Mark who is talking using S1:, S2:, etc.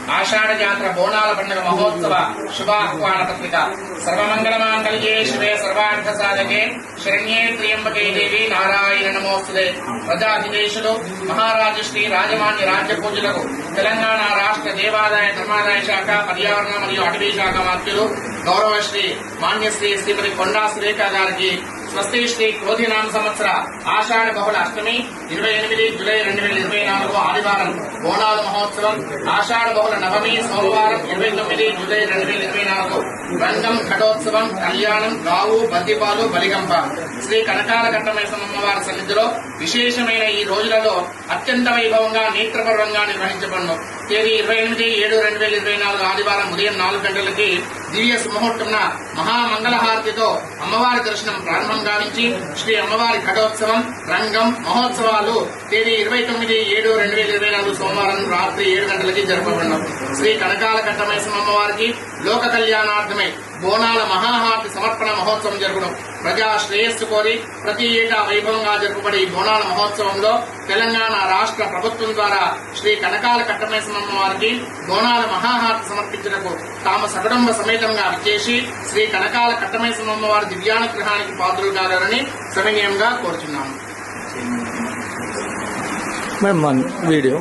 S1: ఆషాఢ జాతర బోనాల పండుగ మహోత్సవ శుభాహ్వాన పత్రిక సర్వమంగళ మాంగళ్యే శివే సర్వార్థ సాధకే శరణ్యే త్రియంబకే దేవి నారాయణ నమోస్తుదే ప్రజాధిదేశులు మహారాజు శ్రీ రాజమాన్య రాజ్య పూజలకు తెలంగాణ రాష్ట్ర దేవాదాయ ధర్మాదాయ శాఖ పర్యావరణ మరియు అటవీ శాఖ మంత్రులు గౌరవశ్రీ మాన్యశ్రీ శ్రీమతి కొండా సురేఖ గారికి స్వస్తి శ్రీ క్రోధినామ సంవత్సర ఆషాఢ బహుళ అష్టమి ఇరవై ఎనిమిది జులై రెండు వేల ఇరవై నాలుగు ఆదివారం బోనాల మహోత్సవం ఆషాఢ బహుళ నవమి సోమవారం ఇరవై తొమ్మిది జులై రెండు వేల ఇరవై నాలుగు. రంగం ఘటోత్సవం కళ్యాణం గావు బందిపాలు బలిగంప. శ్రీ కనకాల ఘట్టమేశ్వరమ్మ అమ్మవారి సన్నిధిలో విశేషమైన ఈ రోజులలో అత్యంత వైభవంగా నేత్రపర్వంగా నిర్వహించబడను. తేదీ ఇరవై ఎనిమిది ఏడు రెండు వేల ఇరవై నాలుగు ఆదివారం ఉదయం నాలుగు గంటలకి దివ్య సుముహూర్తంన మహామంగళహారతితో అమ్మవారి దర్శనం ప్రారంభం గావించి శ్రీ అమ్మవారి ఘటోత్సవం రంగం మహోత్సవాలు తేదీ ఇరవై తొమ్మిది ఏడు రెండు వేల ఇరవై నాలుగు సోమవారం రాత్రి ఏడు గంటలకి జరపబడిన శ్రీ కనకాల ఘట్టమేశ్వర అమ్మవారికి లోక కళ్యాణార్థమై బోనాల మహాహారతి మహోత్సవం జరుగును ప్రజా శ్రేయస్సు కోరి ప్రతి ఏటా వైభవంగా జరుపుబడే ఈ బోనాల మహోత్సవంలో తెలంగాణ రాష్ట్ర ప్రభుత్వం ద్వారా శ్రీ కనకాల కట్టమేశ్వరమ్మ వారికి బోనాల మహాహారతి సమర్పించటకు తాము సకుటుంబ సమేతంగా విచ్చేసి శ్రీ కనకాల కట్టమేశ్వరమ్మ వారి దివ్యానుగ్రహానికి పాత్రలు కావాలని సమయంగా కోరుచున్నాము
S2: వీడియో